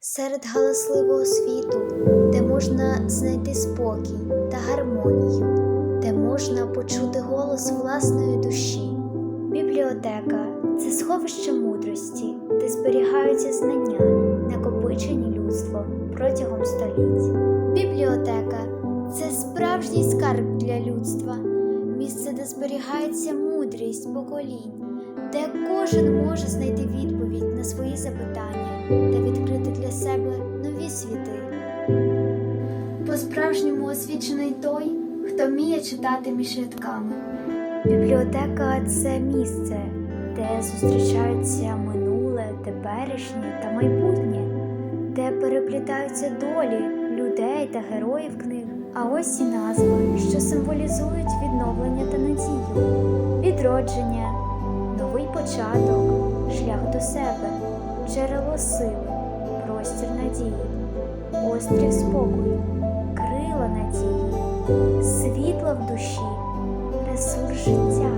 Серед галасливого світу, де можна знайти спокій та гармонію, де можна почути голос власної душі. Бібліотека це сховище мудрості, де зберігаються знання, накопичені людством протягом століть. Бібліотека це справжній скарб для людства, місце, де зберігається мудрість поколінь, де кожен може знайти відповідь на свої запитання та відкрити себе нові світи. По-справжньому освічений той, хто вміє читати між рядками. Бібліотека це місце, де зустрічаються минуле, теперішнє та майбутнє, де переплітаються долі людей та героїв книг. А ось і назви, що символізують відновлення та надію, відродження, новий початок, шлях до себе, джерело сили, простір надії, острів спокою, крила надії, світло в душі, ресурс життя.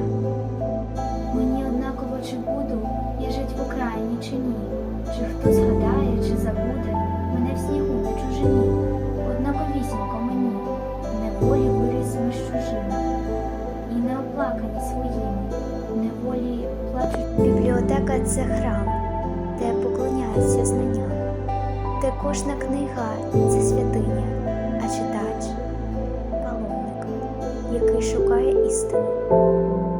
Мені однаково чи буду я жить в Україні чи ні, чи хто згадає, чи забуде мене в снігу на чужині, однаковісінько мені, неволі виріс між чужими, і не оплакані своїми, неволі плачуть. Бібліотека це храм, де поклоняються знанням, де кожна книга це святиня, а читач паломник, який шукає істину.